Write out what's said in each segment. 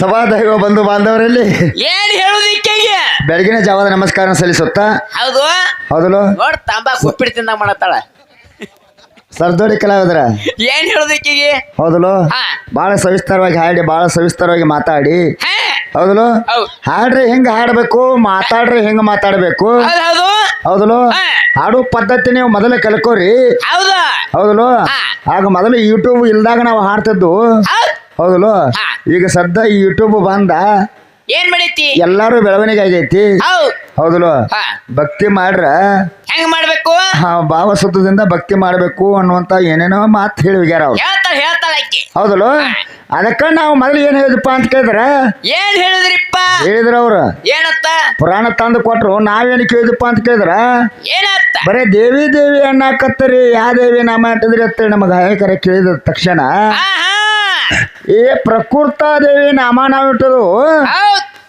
ಸಭಾದೈವ ಬಂಧು ಬಾಂಧವರಲ್ಲಿ ಏನ್ ಹೇಳುದಿಕ್ಕೆ ಬೆಳಗಿನ ಜಾವದ ನಮಸ್ಕಾರ ಸಲ್ಲಿಸುತ್ತಾ? ಹೌದು. ಹೌದಲು? ನೋಡ್ ತಂಬಾಕು ಉಪ್ಪಿಟ್ಟು ಮಾಡತ್ತಾಳ. ಸರ್ದೋಡಿ ಕಲಾವಿದ್ರ? ಏನ್ ಹೇಳುದಿಕ್ಕೆ ಹೌದಲು? ಹಾ. ಬಹಳ ಸವಿಸ್ತಾರವಾಗಿ ಹಾಡಿ ಬಹಳ ಸವಿಸ್ತಾರವಾಗಿ ಮಾತಾಡಿ. ಹಾ. ಹೌದಲು? ಹೌದ್. ಹಾಡ್ರಿ ಹೆಂಗ ಹಾಡಬೇಕು ಮಾತಾಡ್ರಿ ಹೆಂಗ ಮಾತಾಡ್ಬೇಕು. ಹೌದ್ ಹೌದು. ಹೌದಲು? ಹಾ. ಹಾಡು ಪದ್ಧತಿ ನೀವು ಮೊದಲೇ ಕಲ್ಕೋರಿ. ಹೌದು. ಹೌದಲು? ಹಾ. ಆಗ ಮೊದಲು ಯೂಟ್ಯೂಬ್ ಇಲ್ದಾಗ ನಾವು ಹಾಡ್ತಿದ್ದು. ಹೌದ್. ಹೌದಲು ಹಾ. ಈಗ ಸದ್ದ ಈ ಯೂಟ್ಯೂಬ್ ಬಂದ ಏನ್ ಮಾಡೈತಿ? ಎಲ್ಲಾರು ಬೆಳವಣಿಗೆ ಆಗೈತಿ. ಹಾ. ಭಕ್ತಿ ಮಾಡ್ರ? ಹೆಂಗ್ ಮಾಡ್ಬೇಕು? ಹಾ ಭಾವಸುತ್ತದಿಂದ ಭಕ್ತಿ ಮಾಡಬೇಕು ಅನ್ನುವಂತ ಏನೇನೋ ಮಾತು ಹೇಳಿಗ್ಯಾರ ಅವ್ರು. ಹೇಳ್ತಾಳ ಹೇಳ್ತಾಳ ಆಕಿ. ಹೌದಲ್ಲ ಅದಕ್ಕ ನಾವು ಮೊದಲು ಏನ್ ಹೇಳಿದಪ್ಪ ಅಂತ ಕೇಳಿದ್ರ? ಏನ್ ಹೇಳಿದ್ರಿಪ್ಪ? ಹೇಳಿದ್ರ ಅವ್ರು. ಏನತ್ತ? ಪುರಾಣ ತಂದು ಕೊಟ್ರು ನಾವೇನು ಕೇಳಿದಪ್ಪ ಅಂತ ಕೇಳಿದ್ರ? ಏನತ್ತ? ಬರೇ ದೇವಿ ದೇವಿ ಅನ್ನಾಕತ್ತರಿ ಯಾ ದೇವಿ ನಾಮ ಅಂತಂದ್ರೆ ಅಂತೇಳಿ ನಮಗೆ ಕರೆ ಕೇಳಿದ ತಕ್ಷಣ. ಆಹಾ ಏ ಪ್ರಕೃತ ದೇವಿ ನಾಮ ನಾವಿಟ್ಟದು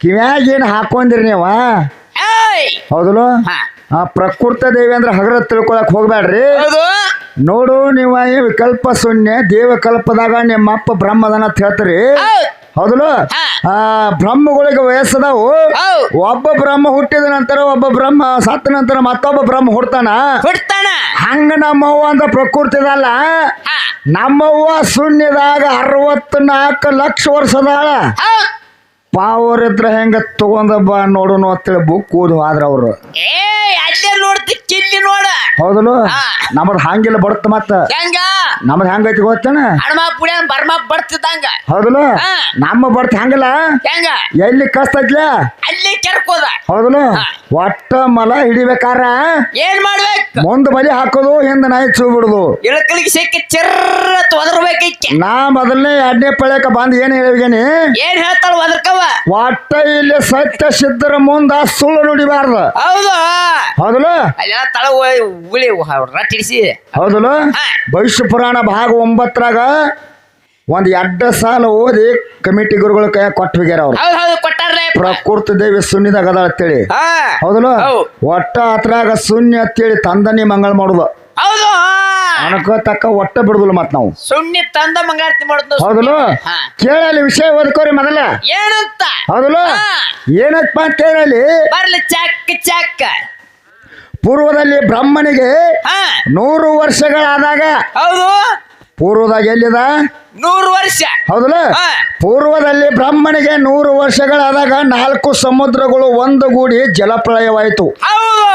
ಕಿವ್ಯಾಗ ಏನ್ ಹಾಕೊಂದಿರಿ ನೀವ? ಏಯ್. ಹೌದಲ್ಲ? ಆ ಪ್ರಕೃತ ದೇವಿ ಅಂದ್ರೆ ಹಗರ ತಿಳ್ಕೊಳಕ್ ಹೋಗ್ಬೇಡ್ರಿ ನೋಡು ನೀವು ಈ ವಿಕಲ್ಪ ಶೂನ್ಯ ದೇವಕಲ್ಪದಾಗ ನಿಮ್ಮ ಅಪ್ಪ ಬ್ರಹ್ಮದನ ಅಂತ ಹೇಳ್ತೀರಿ. ಹೌದಲು ಹೌದಲ್ಲ? ಆ ಬ್ರಹ್ಮಗಳಿಗೆ ವಯಸ್ಸದಾವು. ಒಬ್ಬ ಬ್ರಹ್ಮ ಹುಟ್ಟಿದ ನಂತರ ಒಬ್ಬ ಬ್ರಹ್ಮ ಸತ್ತ ನಂತರ ಮತ್ತೊಬ್ಬ ಬ್ರಹ್ಮ ಹುಡ್ತಾನ? ಹಂಗ ನಮ್ಮವ್ವ ಅಂತ ಪ್ರಕೃತಿದಲ್ಲ. ನಮ್ಮವ್ವ ಶೂನ್ಯದಾಗ ಅರವತ್ತು ನಾಲ್ಕು ಲಕ್ಷ ವರ್ಷದಾಳ. ಪಾವರ್ ಇದ್ರ ಹೆಂಗ ತಗೊಂಡ ಬಾ ನೋಡೋಣ ಅಂತೇಳಿ ಬುಕ್ ಓದು ಆದ್ರ ಅವ್ರು. ಏ ಅಲ್ಲೇ ನೋಡ್ತಿ ಕಿಲ್ಲಿ ನೋಡ. ಹೌದಲ್ಲ? ಹಾ. ನಮ್ಮದ್ ಹಂಗಿಲ್ಲ ಬಡತ್ ಮತ್ತ. ಹೆಂಗ? ನಮ್ಮದ್ ಹೆಂಗೈತಿ ಗೊತ್ತೇನ? ಹಣಮ ಬರ್ಮ ಬರ್ತಿದ್ದಂಗ. ಹೌದಲ್ಲ? ಹಾ. ನಮ್ಮ ಬರ್ತ ಹಂಗಿಲ್ಲ? ಹೆಂಗ? ಎಲ್ಲಿ ಕಸ್ತೈತ್ಲ ಅಲ್ಲಿ ಕೆರ್ಕೋದ. ಹೌದಲ್ಲ? ಹಾ. ಒಟ್ಟ ಮಲ ಹಿಡಿಬೇಕಾರ? ಏನ್ ಮಾಡ್ಬೇಕು? ಮುಂದ್ ಬಲಿ ಹಾಕೋದು ಹಿಂದ ನಾಯಿ ಚೂ ಬಿಡುದು ಇಳಕಲಿಗೆ ಸಿಕ್ಕಿ ಚಿರ್ರ ತೊದರ್ಬೇಕೈತಿ ನಾ ಮೊದಲನೇ ಎರಡನೇ ಪಳ್ಯಕ ಬಂದ್ ಏನ್ ಹೇಳಿಗೇನಿ ಏನ್ ಹೇಳ್ತಾಳ ಒದರ್ಕವ? ಒಟ್ಟ ಇಲ್ಲಿ ಸತ್ಯ ಸಿದ್ಧರ ಮುಂದ ಸುಳ್ಳು ನುಡಿಬಾರ್ದು. ಹೌದು. ಹೌದಲ್ಲ? ಅಲ್ಲೆಲ್ಲ ತಳ ಉಳಿ ರಟ್ಟಿಡಿಸಿ ಹೌದಲ್ಲ. ಭವಿಷ್ಯ ಪುರಾಣ ಭಾಗ ಒಂಬತ್ತರಾಗ ಒಂದ್ ಎಡ್ಡ ಸಾಲ ಓದಿ ಕಮಿಟಿ ಗುರುಗಳ ಕೈ ಕೊಟ್ಟು ಅವ್ರು. ಪ್ರಕೃತ ಹೌದು ಕೊಟ್ಟಾರ್ಲೆ ಪ್ರಕೃತಿ ದೇವಿ ಶೂನ್ಯದಾಗ ಅದಾಳ ಅಂತೇಳಿ. ಹೌದಲ್ಲ? ಹೌದ್. ಒಟ್ಟ ಅತ್ರಾಗ ಶೂನ್ಯ ಅಂತೇಳಿ ತಂದನಿ ಮಂಗಳ ಮಾಡುದು. ಹೌದು. ಅನಕ ತಕ್ಕ ಒಟ್ಟ ಬಿಡುದಿಲ್ಲ ಮತ್ ನಾವು. ಸುಮ್ಮನೆ ತಂದ ಮಂಗಾರತಿ ಮಾಡುದು ಹೌದಲ್ಲ. ಕೇಳಲಿ ವಿಷಯ ಓದ್ಕೋರಿ ಮೊದಲ. ಏನಂತ? ಹೌದಲ್ಲ? ಏನಪ್ಪ ಅಂತ ಕೇಳಲಿ ಬರ್ಲಿ ಚಕ್ ಚಕ್. ಪೂರ್ವದಲ್ಲಿ ಬ್ರಹ್ಮನಿಗೆ ನೂರು ವರ್ಷಗಳಾದಾಗ ಹೌದು. ಪೂರ್ವದಾಗ ಎಲ್ಲಿದ? ನೂರು ವರ್ಷ. ಹೌದಲ್ಲ? ಹಾ. ಪೂರ್ವದಲ್ಲಿ ಬ್ರಹ್ಮನಿಗೆ ನೂರು ವರ್ಷಗಳಾದಾಗ ನಾಲ್ಕು ಸಮುದ್ರಗಳು ಒಂದುಗೂಡಿ ಜಲಪ್ರಳಯವಾಯಿತು. ಹೌದು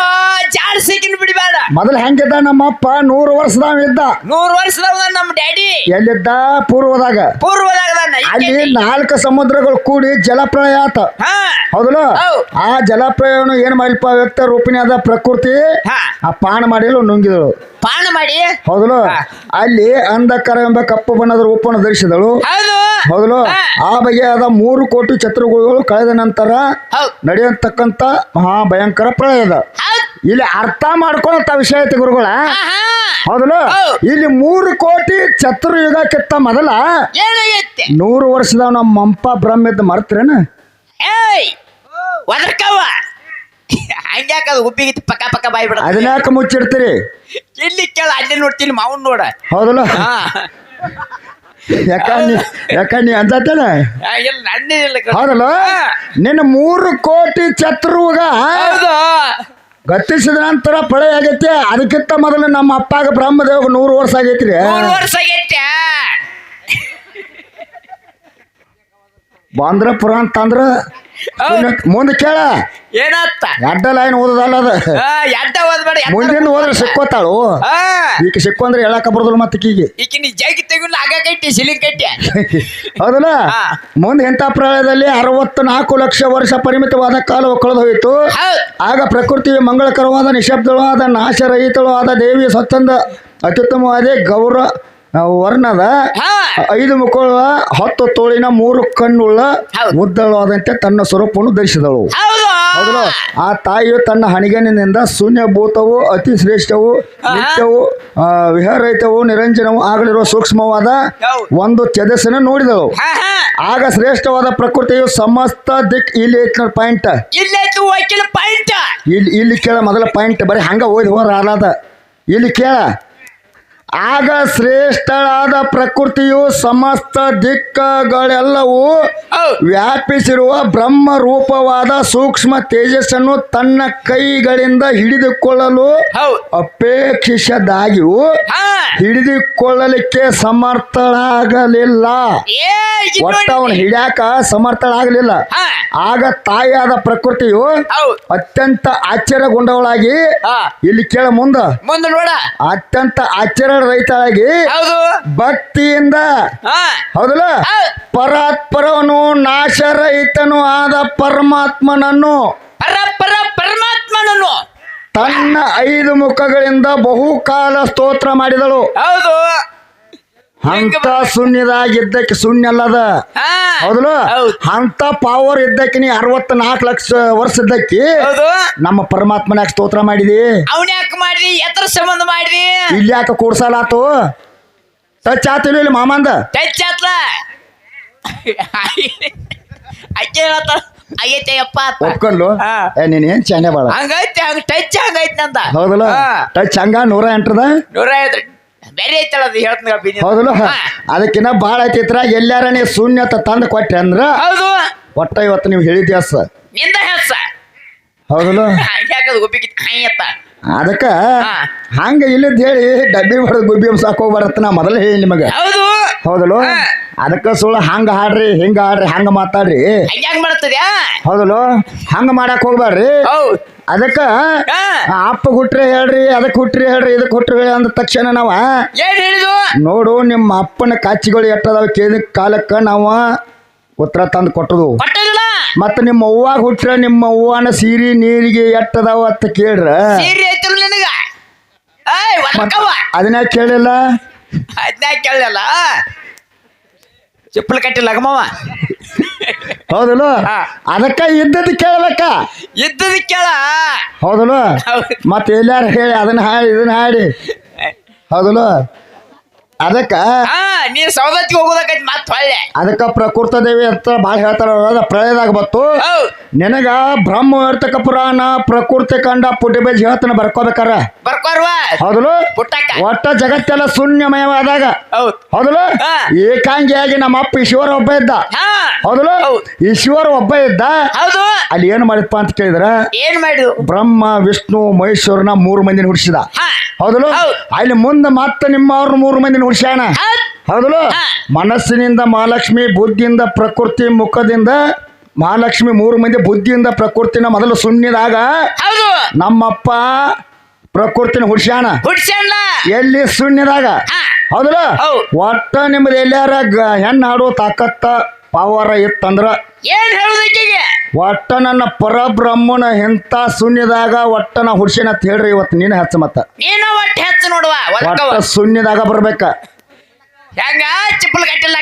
ಜಾಡ್ ಸಿಕ್ಕಿನ ಬಿಡಬೇಡ ಮೊದಲು ಹೆಂಗಿದ್ದ ನಮ್ಮಪ್ಪ? ನೂರು ವರ್ಷದವ ಇದ್ದ. ನೂರು ವರ್ಷದ ನಮ್ಮ ಡ್ಯಾಡಿ. ಎಲ್ಲಿದ್ದ? ಪೂರ್ವದಾಗ. ಪೂರ್ವದಾಗ ಅಲ್ಲಿ ನಾಲ್ಕು ಸಮುದ್ರಗಳು ಕೂಡಿ ಜಲಪ್ರಳಯ ಆತ. ಹಾ. ಹೌದಲ್ಲ? ಹೌದ್. ಆ ಜಲಪ್ರಳಯವನ್ನು ಏನ್ ಮಾಡಿಲ್ಪ ವ್ಯಕ್ತ ರೂಪಿಣಿಯಾದ ಪ್ರಕೃತಿ ಹಾ. ಆ ಪಾನ ಮಾಡಿಲ್ಲ ನುಂಗಿದಳು. ಪಾನ ಮಾಡಿ ಹೌದಲ್ಲ ಅಲ್ಲಿ ಅಂಧಕಾರ ಎಂಬ ಕಪ್ಪು ಬಣ್ಣದ ರೂಪವನ್ನು ಧರಿಸಿದಳು ಹೌದು. ಹಾ. ಆ ಬಗೆಯಾದ ಮೂರು ಕೋಟಿ ಛತ್ರಗಳು ಕಳೆದ ನಂತರ ನಡೆಯತಕ್ಕಂತ ಮಹಾ ಭಯಂಕರ ಪ್ರಳಯದ ಇಲ್ಲಿ ಅರ್ಥ ಮಾಡ್ಕೊಳ್ಳಂತ ವಿಷಯ ಐತಿ ಗುರುಗಳ. ಹೌದಲ್ಲ? ಹೌದ್. ಇಲ್ಲಿ ಮೂರು ಕೋಟಿ ಚತುರ್ಯುಗಕ್ಕಿಂತ ಮೊದಲ ಏನಾಗೈತೆ? ನೂರು ವರ್ಷದ ನಮ್ಮ ಮಂಪ ಬ್ರಹ್ಮ ಇದ್ದ ಮರ್ತ್ರೇನ ಹಂಗ್ಯಾಕ ಅದು ಉಬ್ಬಿಗಿತ್ತು ಪಕ್ಕ ಪಕ್ಕ ಬಾಯಿ ಬಿಡ ಅದನ್ಯಾಕ ಮುಚ್ಚಿಡ್ತೀರಿ? ಇಲ್ಲಿ ಕೇಳ ಅಲ್ಲಿ ನೋಡ್ತೀನಿ ಮಾವನ್ ನೋಡ. ಹೌದಲ್ಲ? ಯಾಕ ನೀ ಯಾಕ ನೀ ಅಂಜತ್ತೇನ ಇಲ್ಲ ನನ್ನೇ ಕಣೋ. ಹೌದಲ್ಲ? ನಿನ್ನ ಮೂರು ಕೋಟಿ ಚತುರ್ವಗ ಹೌದು. ಗತಿಸಿದ ನಂತರ ಪಳೆ ಆಗೈತಿ. ಅದಕ್ಕಿಂತ ಮೊದಲು ನಮ್ಮ ಅಪ್ಪಾಗ ಬ್ರಹ್ಮದೇವ ನೂರು ವರ್ಷ ಆಗೈತ್ರಿ. ಮೂರು ವರ್ಷ ಆಗೈತೆ. ಬಂದ್ರ ಪುರಾಣ ತಂದ್ರ ಹೌದ್. ಮುಂದೆ ಕೇಳ. ಏನತ್ತ? ಎಡ್ಡ ಲೈನ್ ಓದೋದಲ್ಲ ಅದ. ಆ, ಎಡ್ಡ ಓದ್ಬೇಡ ಮುಂದಿನ ಹೋದ್ರೆ ಸಿಕ್ಕೋತಾಳು. ಈಗ ಸಿಕ್ಕು ಸಿಕ್ಕೊಂದ್ರೆ ಹೇಳಕ ಬರೋದಿಲ್ಲ ಮತ್ತೆ ಕೀಗೆ ಈಕಿನ ನೀ ಜಗಿ ತೆಗಿಲ್ಲ ಆಗ ಕಟ್ಟಿ ಸಿಲಿಂಗ್ ಕಟ್ಟಿ. ಹೌದಲ್ಲ. ಮುಂದೆ ಎಂಥ ಪ್ರಳಯದಲ್ಲಿ ಅರವತ್ತು ನಾಲ್ಕು ಲಕ್ಷ ವರ್ಷ ಪರಿಮಿತವಾದ ಕಾಲ ಕಳೆದು ಹೋಯಿತು. ಆಗ ಪ್ರಕೃತಿ ಮಂಗಳಕರವಾದ ನಿಶಬ್ದವಾದ ಆದ ದೇವಿಯ ಸ್ವಚ್ಛಂದ ಅತ್ಯುತ್ತಮವಾದ ಗೌರ ವರ್ಣದ ಐದು ಮುಖಗಳ ಹತ್ತು ತೋಳಿನ ಮೂರು ಕಣ್ಣುಳ್ಳ ಮುದ್ದಳವಾದಂತೆ ತನ್ನ ಸ್ವರೂಪವನ್ನು ಧರಿಸಿದಳು. ಹೌದಲ್ಲ ಆ ತಾಯಿಯು ತನ್ನ ಹಣಿಗನಿನಿಂದ ಶೂನ್ಯಭೂತವು ಅತಿ ಶ್ರೇಷ್ಠವು ನಿತ್ಯವು ವಿಹರಹಿತವು ನಿರಂಜನವು ಆಗಲಿರುವ ಸೂಕ್ಷ್ಮವಾದ ಒಂದು ತೆದಸನ್ನು ನೋಡಿದಳು. ಆಗ ಶ್ರೇಷ್ಠವಾದ ಪ್ರಕೃತಿಯು ಸಮಸ್ತ ದಿಕ್ ಇಲ್ಲಿ ಐತಿ ಪಾಯಿಂಟ್. ಇಲ್ಲಿ ಇಲ್ಲಿ ಕೇಳ ಮೊದಲ ಪಾಯಿಂಟ್. ಬರೀ ಹಂಗ ಓದಿ ಹೋರ ಇಲ್ಲಿ ಕೇಳ. ಆಗ ಶ್ರೇಷ್ಠಳಾದ ಪ್ರಕೃತಿಯು ಸಮಸ್ತ ದಿಕ್ಕಗಳೆಲ್ಲವೂ ವ್ಯಾಪಿಸಿರುವ ಬ್ರಹ್ಮ ರೂಪವಾದ ಸೂಕ್ಷ್ಮ ತೇಜಸ್ಸನ್ನು ತನ್ನ ಕೈಗಳಿಂದ ಹಿಡಿದುಕೊಳ್ಳಲು ಅಪೇಕ್ಷಿಸದಾಗಿಯೂ ಹಿಡಿದುಕೊಳ್ಳಲಿಕ್ಕೆ ಸಮರ್ಥಳಾಗಲಿಲ್ಲ. ಒಟ್ಟ ಅವನು ಹಿಡಿಯಾಕ ಸಮರ್ಥಳಾಗಲಿಲ್ಲ. ಆಗ ತಾಯಿಯಾದ ಪ್ರಕೃತಿಯು ಅತ್ಯಂತ ಆಶ್ಚರ್ಯಗೊಂಡವಳಾಗಿ ಇಲ್ಲಿ ಕೇಳ ಮುಂದ. ಮುಂದೆ ನೋಡ. ಅತ್ಯಂತ ಆಶ್ಚರ್ಯ ರೈತಳಾಗಿ ಹೌದು. ಭಕ್ತಿಯಿಂದ ಹಾ. ಹೌದಲ್ಲ? ಪರಾತ್ಪರವನು ನಾಶ ನಾಶರಹಿತನು ಆದ ಪರಮಾತ್ಮನನ್ನು ಪರ ಪರ ಪರಮಾತ್ಮನನ್ನು. ತನ್ನ ಐದು ಮುಖಗಳಿಂದ ಬಹುಕಾಲ ಸ್ತೋತ್ರ ಮಾಡಿದಳು. ಹೌದು. ಅಂತ ಶೂನ್ಯದಾಗಿದ್ದಕ್ಕೆ ಶೂನ್ಯ ಅಲ್ಲದ? ಹಾ. ಹೌದಲ್ಲ? ಹೌದ್. ಅಂತ ಪವರ್ ಇದ್ದಕ್ಕೆ ನೀ ಅರವತ್ನಾಲ್ಕು ಲಕ್ಷ ವರ್ಷ ಇದ್ದಕ್ಕೆ ಹೌದು. ನಮ್ಮ ಪರಮಾತ್ಮನ್ಯಾಗ ಸ್ತೋತ್ರ ಮಾಡಿದಿ? ಅವನ್ ಯಾಕೆ ಮಾಡ್ರಿ ಎತ್ತರ ಸಂಬಂಧ ಮಾಡ್ರಿ ಇಲ್ಲಿ ಯಾಕೆ ಕೂಡ್ಸಲಾತು? ಟಚ್ ಆತಿಲ್ಲ ಇಲ್ಲಿ ಮಾಮಂದ? ಟಚ್ ಆತ್ಲ? ಅಜ್ಜ ಹೇಳತ್ತ? ಆಗೈತೆ ಅಪ್ಪ ಅಂತ. ಒಪ್ಕೊಂಡು ಹಾ. ಏ ನೀನ್ ಏನ್ ಚೆನ್ನೆ ಬಾಳ? ಹಂಗೈತೆ ಹಂಗ ಟಚ್ ಹಂಗೈತೆ ನಂದ. ಹೌದಲ್ಲ? ಹಾ. ಟಚ್ ಹಂಗ ನೂರ ಎಂಟ್ರದ? ನೂರ ಐವತ್ತು ಬೇರೆ ಐತಲ್ಲ ಅದು ಹೇಳ್ತೀನಿ ಹೌದಲ್ಲ? ಅದಕ್ಕಿಂತ ಅದಕ್ಕಿನ್ನ ಬಾಳ ಐತಿತ್ರ ಎಲ್ಲಾರ ನೀವು ಶೂನ್ಯತ ತಂದು ಕೊಟ್ಟೆ ಅಂದ್ರ ಹೌದು. ಒಟ್ಟ ಇವತ್ತು ನೀವು ಹೇಳಿದ್ಯಾಸ ನಿಂದ ಹೆಸ. ಹೌದಲ್ಲ? ಯಾಕದು ಒಪ್ಪಿಗೆ ಹಾಯತ್ತ ಅದಕ್ಕ. ಹಂಗ ಇಲ್ಲದ ಹೇಳಿ ಡಬ್ಬಿ ಹೊಡೆದು ಗುಬ್ಬಿ ಸಾಕೋ ಬರತ್ತ ನಾ ಮೊದಲೇ ಹೇಳಿ ನಿಮಗೆ. ಹೌದು. ಹೌದಲ್ಲ. ಅದಕ್ಕ ಸುಳ್ಳು ಹಂಗ ಹಾಡ್ರಿ ಹಿಂಗ ಹಾಡ್ರಿ ಹಂಗ ಮಾತಾಡ್ರಿ. ಹೌದಲ್ಲೋ ಮಾಡ್ತದ್ಯಾ? ಹೌದಲ್ಲ? ಹಂಗ ಮಾಡಕ್ ಹೋಗ್ಬಾರ್ರಿ ಹೌದು. ಅದಕ್ಕ ಹಾ. ಅಪ್ಪ ಹುಟ್ರಿ ಹೇಳ್ರಿ ಅದಕ್ಕೆ ಹುಟ್ರಿ ಹೇಳ್ರಿ ಇದಕ್ಕೆ ಹುಟ್ರಿ ಅಂದ ತಕ್ಷಣ ನಾವ ಏನ್ ಹೇಳಿದು ನೋಡು ನಿಮ್ಮ ಅಪ್ಪನ ಕಾಚಿಗಳು ಎಟ್ಟದಾವ ಕೇಳಿದ ಕಾಲಕ್ಕ ನಾವು ಉತ್ತರ ತಂದು ಕೊಟ್ಟದು. ಕೊಟ್ಟದಿಲ್ಲ? ಮತ್ತ ನಿಮ್ಮ ಅವ್ವಾಗ ಹುಟ್ರ ನಿಮ್ಮ ಅವ್ವನ ಸೀರಿ ನೀರಿಗೆ ಎಟ್ಟದಾವ ಅಂತ ಕೇಳ್ರ. ಸೀರೆ ಐತಿಲ್ಲ ನಿನಗ? ಏಯ್ ಒದಕವ ಅದನ್ನ ಕೇಳಿಲ್ಲ? ಅದನ್ನ ಕೇಳಲ್ಲ? ಚಿಪ್ಪಲ್ ಕಟ್ಟಿ ಲಗಮವ ಹೌದಲ್ಲ. ಅದಕ್ಕ ಇದ್ದದ್ದು ಕೇಳಲಕ್ಕ? ಇದ್ದದ ಕೇಳ. ಹೌದಲ್ಲ? ಹೌದು. ಮತ್ತೆ ಎಲ್ಲಾರು ಹೇಳಿ ಅದನ್ನ ಹಾಡಿ ಇದನ್ನ ಹಾಡಿ. ಹೌದಲ್ಲ? ಅದಕ್ಕ ಆ, ನೀ ಸೌದತ್ತಿಗೆ ಹೋಗೋದಕ್ಕೈತಿ ಮತ್ ಹೊಳ್ಳೆ. ಅದಕ್ಕ ಪ್ರಕೃತ ದೇವಿ ಅಂತ ಭಾಳ ಹೇಳ್ತಾರ ಪ್ರಳಯದಾಗ ಬತ್ತು. ಹೌದ್. ನಿನಗ ಬ್ರಹ್ಮ ವರ್ತಕ ಪುರಾಣ ಪ್ರಕೃತಿ ಕಂಡ ಪುಟಿಬೇಜ್ ಹೇಳ್ತಾನ ಬರ್ಕೋಬೇಕಾರ? ಬರ್ಕೋರ್ವಾ. ಪುಟ್ಟಕ್ಕ. ಒಟ್ಟ ಜಗತ್ತೆಲ್ಲ ಶೂನ್ಯಮಯವಾದಾಗ. ಹೌದಲು ಏಕಾಂಗಿಯಾಗಿ ನಮ್ಮ ಅಪ್ಪ ಈಶ್ವರ ಒಬ್ಬ ಇದ್ದ. ಹೌದಲು. ಈಶ್ವರ ಒಬ್ಬ ಇದ್ದ. ಹೌದು. ಅಲ್ಲಿ ಏನು ಮಾಡಿದ್ಪ ಅಂತ ಕೇಳಿದ್ರ? ಏನ್ ಮಾಡಿದ್ರು ಬ್ರಹ್ಮ ವಿಷ್ಣು ಮಹೇಶ್ವರನ ಮೂರು ಮಂದಿನ ಹುಡ್ಸಿದ. ಹೌದಲು ಅಲ್ಲಿ ಮುಂದೆ ಮತ್ತೆ ನಿಮ್ಮ ಅವ್ರ ಮೂರು ಮಂದಿನ ಹುಡ್ಸ್ಯಾಣ ಹೌದಲು ಮನಸ್ಸಿನಿಂದ ಮಹಾಲಕ್ಷ್ಮಿ ಬುದ್ಧಿಯಿಂದ ಪ್ರಕೃತಿ ಮುಖದಿಂದ ಮಹಾಲಕ್ಷ್ಮಿ ಮೂರು ಮಂದಿ ಬುದ್ಧಿಯಿಂದ ಪ್ರಕೃತಿನ ಮೊದಲು ಸುಣ್ಣಿದಾಗ ಹೌದು. ನಮ್ಮಪ್ಪ ಪ್ರಕೃತಿನ ಹುಡ್ಸ್ಯಾನ. ಹುಡ್ಸಣ್ಣ ಎಲ್ಲಿ ಸುಣ್ಣಿದಾಗ? ಹೌದಲ್ಲ? ಹೌದ್. ಒಟ್ಟ ನಿಮ್ದು ಎಲ್ಲಾರ ಗ- ಹೆಣ್ಣು ಆಡೋ ತಾಕತ್ತ ಪವರ ಇತ್ತಂದ್ರ? ಏನ್ ಹೇಳುದಕ್ಕಿಗೆ ಒಟ್ಟ ನನ್ನ ಪರಬ್ರಹ್ಮನ ಎಂತ ಶೂನ್ಯದಾಗ ಒಟ್ಟ ನಾ ಹುಡ್ಸ್ಯಾನ ಅಂತ ಹೇಳ್ರಿ ಇವತ್ತು ನೀನು ಹಚ್ಚ ಮತ್ತ. ನೀನ ಒಟ್ಟ ಹೆಚ್ಚು ನೋಡುವ ಒದಕವ. ಒಟ್ಟ ಶೂನ್ಯದಾಗ ಬರ್ಬೇಕ. ಹೆಂಗ ಚಿಪ್ಪಲ್ ಕಟ್ಟಿಲ್ಲ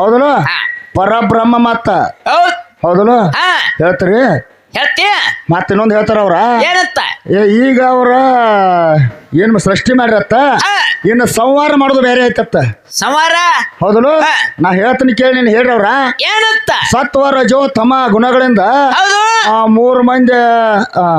ಹೌದಲ್ಲ? ಹಾ. ಪರಬ್ರಹ್ಮ ಮತ್ತ. ಹೌದ್. ಹೌದಲ್ಲ? ಹಾ. ಹೇಳ್ತೀರಿ? ಹೇಳ್ತಿ ಮತ್ತೆ ಇನ್ನೊಂದು ಹೇಳ್ತಾರ ಅವ್ರ? ಏ, ಈಗ ಅವ್ರ ಏನು ಸೃಷ್ಟಿ ಮಾಡಿರತ್ತ? ಇನ್ನು ಸಂವಾರ ಮಾಡೋದು ಬೇರೆ ಐತತ್ತ. ಸಂವಾರ? ಹೌದಲ್ಲ? ಹಾ. ನಾ ಹೇಳ್ತೀನಿ ಕೇಳಿ ನೀನು ಹೇಳ್ರಿ ಅವ್ರ ಏನಂತ? ಸತ್ವ ರಜೋ ತಮ ಗುಣಗಳಿಂದ ಹೌದು. ಆ ಮೂರು ಮಂದಿ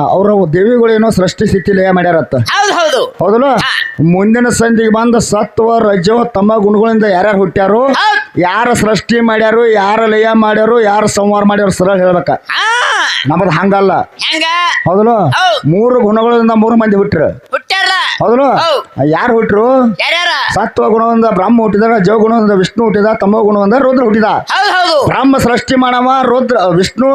ಅವರ ದೇವಿಗಳೇನೋ ಸೃಷ್ಟಿ ಸ್ಥಿತಿ ಲಯ ಮಾಡ್ಯಾರತ್ತ. ಹೌದು ಹೌದು. ಹೌದಲ್ಲ? ಹಾ. ಮುಂದಿನ ಸಂಧಿಗೆ ಬಂದ ಸತ್ವ ರಜೋ ತಮ್ಮ ಗುಣಗಳಿಂದ ಯಾರ್ಯಾರು ಹುಟ್ಟ್ಯಾರು? ಹೌದ್. ಯಾರ ಸೃಷ್ಟಿ ಮಾಡ್ಯಾರು? ಯಾರ ಲಯ ಮಾಡ್ಯಾರು? ಯಾರ ಸಂವಾರ ಮಾಡ್ಯಾರು? ಸರಳ ಹೇಳ್ಬೇಕ. ನಮ್ದು ನಮ್ಮದು ಹಂಗಲ್ಲ. ಹೆಂಗ? ಹೌದಲ್ಲ? ಹೌದ್. ಮೂರು ಗುಣಗಳಿಂದ ಮೂರು ಮಂದಿ ಹುಟ್ಟ್ರು. ಹುಟ್ಟ್ಯಾರ? ಹೌದಲ್ಲ? ಹೌದ್. ಯಾರು ಹುಟ್ರು ಯಾರ್ಯಾರ? ಸತ್ವ ಗುಣದಿಂದ ಬ್ರಹ್ಮ ಹುಟ್ಟಿದ ರಜೋ ಗುಣದಿಂದ ವಿಷ್ಣು ಹುಟ್ಟಿದ ತಮೋ ಗುಣ ಅಂದ್ರೆ ರುದ್ರ ಹುಟ್ಟಿದ. ಹೌದು ಹೌದು. ಬ್ರಹ್ಮ ಸೃಷ್ಟಿ ಮಾಡವ ರುದ್ರ ವಿಷ್ಣು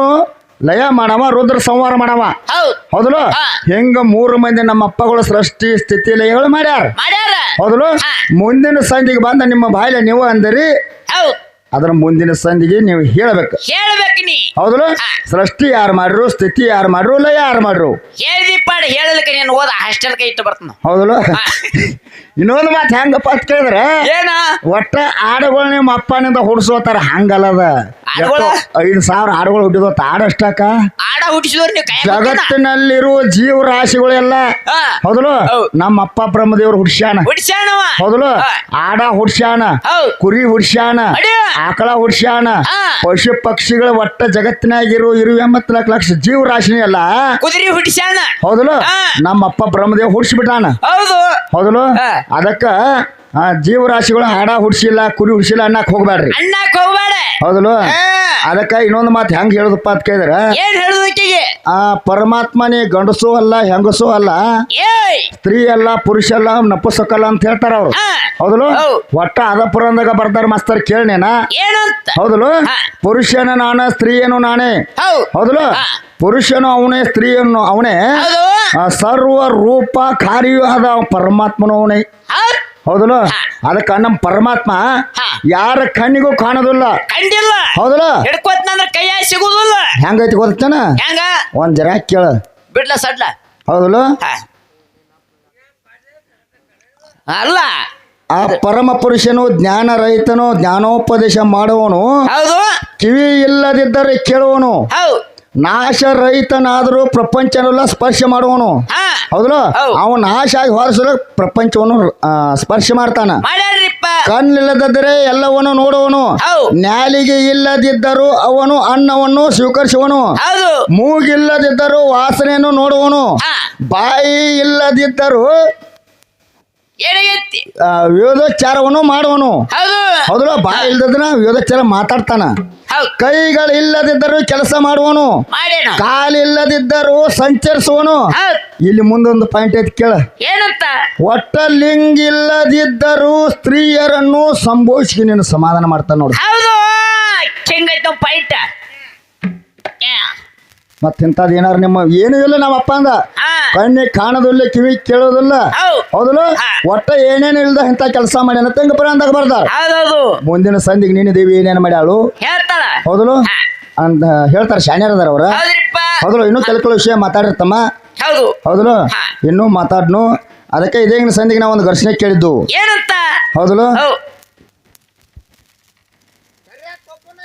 ಲಯ ಮಾಡವ ರುದ್ರ ಸಂಹಾರ ಮಾಡವ. ಹೌದು. ಹೌದಲ್ಲ? ಹಾ. ಹೆಂಗ ಮೂರು ಮಂದಿ ನಮ್ಮ ಅಪ್ಪಗಳು ಸೃಷ್ಟಿ ಸ್ಥಿತಿ ಲಯಗಳು ಮಾಡ್ಯಾರ? ಮಾಡ್ಯಾರ. ಹೌದಲ್ಲ? ಮುಂದಿನ ಸಂಧಿಗೆ ಬಂದ ನಿಮ್ಮ ಬಾಯಿಲೆ ನೀವು ಅಂದರಿ ಹೌದು. ಅದರ ಮುಂದಿನ ಸಂಧಿಗೆ ನೀವು ಹೇಳಬೇಕು. ಹೇಳ್ಬೇಕು ನೀ. ಹೌದಲ್ಲ? ಸೃಷ್ಟಿ ಯಾರು ಮಾಡ್ರು ಸ್ಥಿತಿ ಯಾರು ಮಾಡ್ರು ಲಯ ಯಾರು ಮಾಡ್ರು? ಹೇಳಿ ಪಾಡ ಹೇಳಲಿಕ್ಕೆ ನೀನು ಓದ ಕೈ ಇಟ್ಟು ಬರ್ತಾನ. ಹೌದಲ್ಲ? ಇನ್ನೊಂದು ಮಾತು ಹೆಂಗಪ್ಪ ಅಂತ ಕೇಳಿದ್ರೆ ಏನ? ಒಟ್ಟ ಆಡುಗಳು ನಿಮ್ಮ ಅಪ್ಪನಿಂದ ಹುಡ್ಸೋತಾರ ಹಂಗಲ್ಲದ? ಐದು ಸಾವಿರ ಆಡುಗಳು ಹುಟ್ಟಿದ ಆಡಷ್ಟಕ ಆಡ ಹುಟ್ಟಿಸಿದವ್ರು ನೀವು ಕೈ ಜಗತ್ತಿನಲ್ಲಿರುವ ಜೀವರಾಶಿಗಳೆಲ್ಲ. ಹೌದಲು ಹೌದಲ್ಲ? ಹೌದ್. ನಮ್ಮ ಅಪ್ಪ ಬ್ರಹ್ಮದೇವ್ರು ಹುಡ್ಸ್ಯಾನ. ಹುಟ್ಟಿಸ್ಯಾನವ ಹೌದಲು ಆಡ ಹುಡ್ಸ್ಯಾನ. ಕುರಿ ಹುಡ್ಸ್ಯಾನ. ಆಕಳ ಹುಡ್ಸ್ಯಾನ. ಪಶು ಪಕ್ಷಿಗಳ ಒಟ್ಟ ಜಗತ್ತಿನಾಗಿರೋ ಇರು ಎಂಬತ್ನಾಲ್ಕು ಲಕ್ಷ ಜೀವರಾಶಿನಿ ಅಲ್ಲ ಕುದುರೆ ಹುಟ್ಟಿಸ್ಯಾನ ಹೌದಲು. ನಮ್ಮ ಅಪ್ಪ ಬ್ರಹ್ಮದೇವ್ ಹುಡ್ಸ್ಬಿಟ್ಟಾನ. ಹೌದು. ಹೌದಲ್ಲ? ಹಾ. ಅದಕ್ಕ ಜೀವರಾಶಿಗಳು ಹಾಡ ಹುಡ್ಸಿಲ್ಲ ಕುರಿ ಹುಡ್ಸಿಲ್ಲ ಅನ್ನಕ್ ಹೋಗ್ಬೇಡ್ರಿ ಅಣ್ಣಕ್ ಹೋಗ್ಬೇಡ ಹೌದಲ್ಲ ಹಾ. ಅದಕ್ಕ ಇನ್ನೊಂದು ಮಾತು ಹೆಂಗ್ ಹೇಳುದಪ್ಪ ಅಂತ ಕೇಳಿದ್ರ ಏನ್ ಹೇಳುದಕ್ಕಿಗೆ ಆ ಪರಮಾತ್ಮನೇ ಗಂಡಸು ಅಲ್ಲ ಹೆಂಗಸು ಅಲ್ಲ ಏಯ್! ಸ್ತ್ರೀ ಅಲ್ಲ ಪುರುಷ ಅಲ್ಲ ನಪ್ಪಸಕಲ್ಲ ಅಂತ ಹೇಳ್ತಾರ ಅವ್ರು. ಹೌದಲು. ಒಟ್ಟ ಅದ ಪುರಂದಾಗ ಬರ್ತಾರ ಮಾಸ್ತರ್ ಕೇಳ್ನೇನ? ಏನಂತ? ಹೌದಲ್ಲ? ಹಾ. ಪುರುಷನ ನಾನ ಸ್ತ್ರೀಯನು ನಾನೇ. ಹೌದು. ಹೌದಲ್ಲ? ಹಾ. ಪುರುಷನು ಅವನೇ ಸ್ತ್ರೀಯನ್ನು ಅವನೇ. ಹೌದು. ಆ ಸರ್ವ ರೂಪ ಕಾರ್ಯ ಅದ ಪರಮಾತ್ಮನು ಅವನೇ ಹೌದ್. ಹೌದಲ್ಲ? ಅದಕ್ಕೆ ನಮ್ಮ ಪರಮಾತ್ಮ. ಯಾರ ಕಣ್ಣಿಗೂ ಕಾಣೋದಿಲ್ಲ. ಕಂಡಿಲ್ಲ ಹೌದಲ್ಲ? ಹಿಡ್ಕೋತ್ನಂದ್ರ ಸಿಗುದಿಲ್ಲ. ಹೆಂಗೈತಿ ಗೊತ್ತಾನ? ಹೆಂಗ? ಒಂದ್ ಜರ ಕೇಳ. ಬಿಡ್ಲ ಸಡ್ಲ. ಹೌದಲ್ಲ? ಅಲ್ಲ. ಆ ಪರಮ ಪುರುಷನು ಜ್ಞಾನ ರಹಿತನು ಜ್ಞಾನೋಪದೇಶ ಮಾಡುವನು ಹೌದು. ಕಿವಿ ಇಲ್ಲದಿದ್ದರೆ ಕೇಳುವನು. ಹೌದು. ನಾಶ ರಹಿತನಾದರೂ ಪ್ರಪಂಚನೆಲ್ಲ ಸ್ಪರ್ಶ ಮಾಡುವನು ಹೌದಲ್ಲ? ಅವನು ನಾಶ ಆಗಿ ಹೊರಸಲು ಪ್ರಪಂಚವನ್ನು ಸ್ಪರ್ಶ ಮಾಡ್ತಾನ. ಕಣ್ಣಿಲ್ಲದಿದ್ದರೆ ಎಲ್ಲವನ್ನು ನೋಡುವನು. ನ್ಯಾಲಿಗೆ ಇಲ್ಲದಿದ್ದರೂ ಅವನು ಅನ್ನವನ್ನು ಸ್ವೀಕರಿಸುವನು. ಮೂಗಿಲ್ಲದಿದ್ದರೂ ವಾಸನೆಯನ್ನು ನೋಡುವನು. ಬಾಯಿ ಇಲ್ಲದಿದ್ದರೂ ಏನಾಗೈತಿ ಆ, ವಿರೋಧೋಚ್ಚಾರವನ್ನು ಮಾಡುವನು. ಹೌದು. ಹೌದಲ್ಲ ಬಾಯಿ ಇಲ್ಲದಿದ್ರ ವಿರೋಧೋಚ್ಚಾರ ಮಾತಾಡ್ತಾನ. ಹೌದು. ಕೈಗಳು ಇಲ್ಲದಿದ್ದರೂ ಕೆಲಸ ಮಾಡುವನು. ಕಾಲು ಕಾಲಿಲ್ಲದಿದ್ದರೂ ಸಂಚರಿಸುವನು. ಹೌದ್. ಇಲ್ಲಿ ಮುಂದೊಂದು ಪಾಯಿಂಟ್ ಐತಿ ಕೇಳ. ಏನಂತ? ಒಟ್ಟ ಲಿಂಗ ಇಲ್ಲದಿದ್ದರೂ ಸ್ತ್ರೀಯರನ್ನು ಸಂಭೋಷಿಸಿ ನೀನು ಸಮಾಧಾನ ಮಾಡ್ತಾನ ನೋಡು. ಹೌದು. ಹೆಂಗೈತ ಪೈಟ ಮತ್ತೆ ಇಂಥದ್ದು ಏನಾರು ನಿಮ್ಮ ಏನು ಇಲ್ಲ ನಮ್ಮ ಅಪ್ಪ ಅಂದ. ಕಣ್ಣಿ ಕಣ್ಣಿಗೆ ಕಾಣೋದಿಲ್ಲ ಕಿವಿ ಕೇಳೋದಿಲ್ಲ. ಹೌದ್. ಹೌದಲ್ಲ? ಒಟ್ಟ ಏನೇನು ಇಲ್ದ ಇಂಥ ಕೆಲಸ ಮಾಡ್ಯಾನ ತೆಂಗ ಅಂದಾಗ ಹೌದೌದು. ಮುಂದಿನ ಸಂಧಿಗೆ ನೀನು ದೇವಿ ಏನೇನು ಮಾಡ್ಯಾಳು? ಹೌದಲ್ಲ. ಅಂತ ಹೇಳ್ತಾರೆ ಶಾಣ್ಯರ್ ಅದಾರ ಅವ್ರ. ಹೌದಲ್ಲ ಇನ್ನೂ ತಿಳ್ಕೊಳ್ಳೋ ವಿಷಯ ಮಾತಾಡಿರ್ತಮ್ಮ ಹೌದು. ಹೌದಲ್ಲ. ಇನ್ನೂ ಮಾತಾಡ್ನು? ಅದಕ್ಕೆ ಇದೇಗಿನ ಸಂಧಿಗೆ ನಾವು ಒಂದು ಘರ್ಷಣೆ ಕೇಳಿದ್ದು. ಹೌದಲ್ಲ ಹೌದು ಏ ಕುಣ್ಣ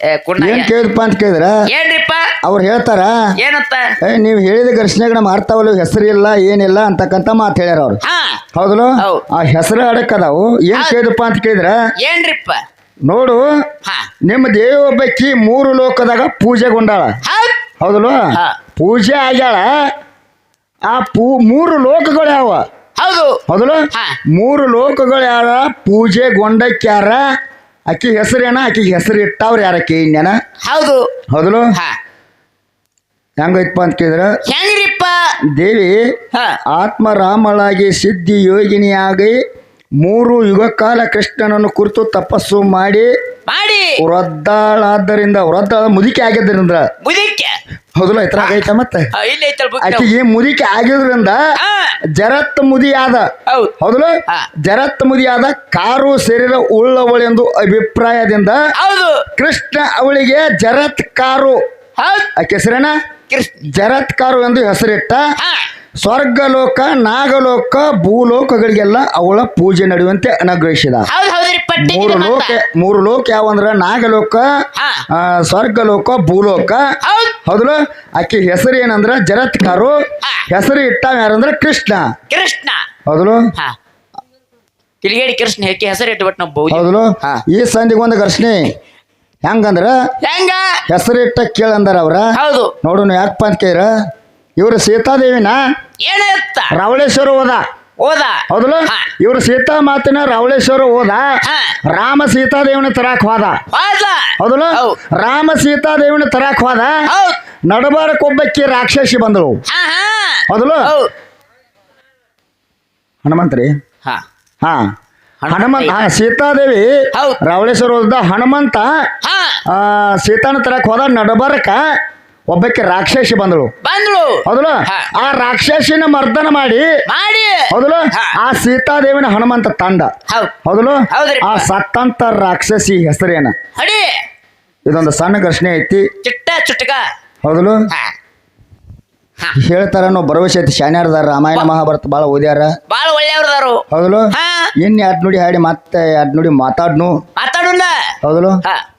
ಏನ್ ಕೇಳಿದಪ್ಪ ಅಂತ ಕೇಳಿದ್ರ? ಏನ್ರಿಪ್ಪ ಅವ್ರು ಹೇಳ್ತಾರ? ಏನಂತ? ನೀವು ಹೇಳಿದ ಘರ್ಷಣೆಗಳ ಮಾಡ್ತಾವಲ್ಲ ಹೆಸರಿಲ್ಲ ಏನಿಲ್ಲ ಅಂತಕ್ಕಂತ ಮಾತು ಹೇಳ್ಯಾರ ಅವ್ರು. ಹೌದಲ್ಲ? ಆ ಹೆಸರು ಅಡಕ್ಕದಾವು ಏನ್. ಕೇಳಿದಪ್ಪ ಅಂತ ಕೇಳಿದ್ರ? ಏನ್ರಿಪ್ಪ? ನೋಡು ನಿಮ್ಮ ದೇವ ಒಬ್ಬಕ್ಕಿ ಮೂರು ಲೋಕದಾಗ ಪೂಜೆಗೊಂಡಾಳ. ಹೌದಲ್ಲ? ಹೌದಲ್ವ. ಪೂಜೆ ಆಗ್ಯಾಳ. ಆ ಪೂ ಮೂರು ಲೋಕಗಳು ಯಾವ? ಹೌದು. ಹೌದಲ್ಲ? ಮೂರು ಲೋಕಗಳು ಯಾರ? ಪೂಜೆಗೊಂಡಕ್ಯಾರ. ಆಕಿ ಹೆಸರೇನ? ಆಕಿಗೆ ಹೆಸರು ಇಟ್ಟವ್ರು ಯಾರಕ್ಕೆ ಇನ್ನೇನ? ಹೌದು. ಹೌದಲು ಹಾ. ಹೆಂಗೈತಪ್ಪ ಅಂತ ಕೇಳಿದ್ರ ಹೆಂಗ್ರಿಪ್ಪ? ದೇವಿ ಹಾ. ಆತ್ಮರಾಮಳಾಗಿ ಸಿದ್ಧಿ ಯೋಗಿನಿಯಾಗಿ ಮೂರು ಯುಗಕಾಲ ಕೃಷ್ಣನನ್ನು ಕುರಿತು ತಪಸ್ಸು ಮಾಡಿ ಮಾಡಿ. ವೃದ್ಧಾಳಾದ್ದರಿಂದ ವೃದ್ಧ ಮುದುಕಿ ಆಗಿದ್ದರಿಂದ ಮುದಿಕ್ಕೆ ಹೌದಲ್ಲ ಇತರ ಆಗೈತ ಮತ್ತೆ? ಇಲ್ಲಿ ಐತಲ್ ಆಕಿಗೆ ಮುದುಕಿ ಆಗಿದ್ರಿಂದ ಹಾ ಜರತ್ ಮುದಿ ಆದ ಹೌದು. ಹೌದಲ್ಲ? ಹಾ. ಜರತ್ ಮುದಿ ಆದ ಕಾರು ಶರೀರ ಉಳ್ಳವಳೆಂದು ಅಭಿಪ್ರಾಯದಿಂದ ಹೌದು. ಕೃಷ್ಣ ಅವಳಿಗೆ ಜರತ್ ಕಾರು. ಹೌದು. ಆಕೆ ಹೆಸರೇನ? ಕೃಷ್ಣ. ಜರತ್ ಕಾರು ಎಂದು ಹೆಸರಿಟ್ಟ. ಹಾ. ಸ್ವರ್ಗಲೋಕ ನಾಗಲೋಕ ಭೂಲೋಕಗಳಿಗೆಲ್ಲ ಅವಳ ಪೂಜೆ ನಡೆಯುವಂತೆ ಅನುಗ್ರಹಿಸಿದ. ಹೌದು ಹೌದ್ರಿ ಪಟ್ಟಿ ಮೂರು ಲೋಕ ಮೂರು ಲೋಕ ಯಾವಂದ್ರ ನಾಗಲೋಕ ಹಾ. ಆ, ಸ್ವರ್ಗಲೋಕ ಭೂಲೋಕ. ಹೌದು. ಆಕೆ ಆಕಿ ಹೆಸರು ಏನಂದ್ರ? ಜರತ್ಕಾರು. ಹಾ. ಹೆಸರು ಇಟ್ಟಾವ ಯಾರಂದ್ರ? ಕೃಷ್ಣ. ಕೃಷ್ಣ. ಹೌದಲ್ಲ ಹಾ. ತಿರುಗೇಡಿ ಕೃಷ್ಣ ಹೇಗೆ ಹೆಸರು ಇಟ್ಬಿಟ್ಟು ನಾವು ಬೌದಿ ಹೌದಲ್ಲ ಹಾ. ಈ ಸಂಧಿಗೆ ಒಂದು ಘರ್ಷಣೆ. ಹೆಂಗಂದ್ರ? ಹೆಂಗ? ಹೆಸರಿಟ್ಟ ಕೇಳಂದ್ರ ಅವ್ರ. ಹೌದು. ನೋಡು ಯಾಕಪ್ಪ ಅಂತ ಕೇಳ್ರ? ಇವ್ರು ಸೀತಾದೇವಿನ ಏನಿತ್ತ ರಾವಳೇಶ್ವರ ಹೋದ ಓದ. ಹೌದಲ್ಲ? ಇವರು ಇವ್ರು ಸೀತಾ ಮಾತಿನ ರಾವಳೇಶ್ವರ ಹೋದ ಹಾ. ರಾಮ ಸೀತಾದೇವಿನ ತರಾಕ್ ಹೋದ. ಹೋದ? ಹೌದಲ್ಲ? ಹೌದ್. ರಾಮ ಸೀತಾದೇವಿನ ತರಾಕ್ ಹೋದ. ಹೌದು. ನಡಬಾರಕ್ಕೊಬ್ಬಕ್ಕಿ ರಾಕ್ಷಸಿ ಬಂದಳು. ಹಾ ಹಾ. ಹೌದಲ್ಲ? ಹೌದು. ಹನುಮಂತ್ರಿ? ಹಾ. ಹಾ. ಹನುಮಂತ ಹನುಮಂತ ಹಾ ಸೀತಾದೇವಿ ಹೌದ್. ರಾವಳೇಶ್ವರ ಹೋದ ಹನುಮಂತ ಹಾ. ಆ, ಸೀತಾನ ತರಕ್ ಹೋದ. ನಡಬಾರಕ ಒಬ್ಬಕ್ಕೆ ರಾಕ್ಷಸಿ ಬಂದಳು. ಬಂದಳು. ಹೌದಲ್ಲ? ಆ ರಾಕ್ಷಸಿನ ಮರ್ದನ ಮಾಡಿ ಮಾಡಿ. ಹೌದಲ್ಲ? ಆ ಸೀತಾದೇವಿನ ಹನುಮಂತ ತಂಡ ಹೌದು. ಹೌದಲ್ಲ? ಆ ಸತ್ತಂತ ರಾಕ್ಷಸಿ ಹೆಸರೇನ? ಇದೊಂದು ಸಣ್ಣ ಘರ್ಷಣೆ ಐತಿ. ಚಿಟ್ಟ ಚುಟ್ಕ. ಹೌದಲು ಹೇಳ್ತಾರ ನಾವು ಭರವಸೆ ಐತಿ. ಶಾನ್ಯಾರದಾರ ರಾಮಾಯಣ ಮಹಾಭಾರತ ಬಾಳ ಓದ್ಯಾರ. ಬಾಳ ಒಳ್ಳೆಯವ್ರದಾರು. ಹೌದಲ್ಲ? ಹಾ. ಇನ್ ಎರಡ್ ನುಡಿ ಹಾಡಿ ಮತ್ತೆ ಎರಡ್ ನುಡಿ ಮಾತಾಡ್ನು. ಮಾತಾಡುಲ್ಲ. ಹೌದಲು ಹಾ.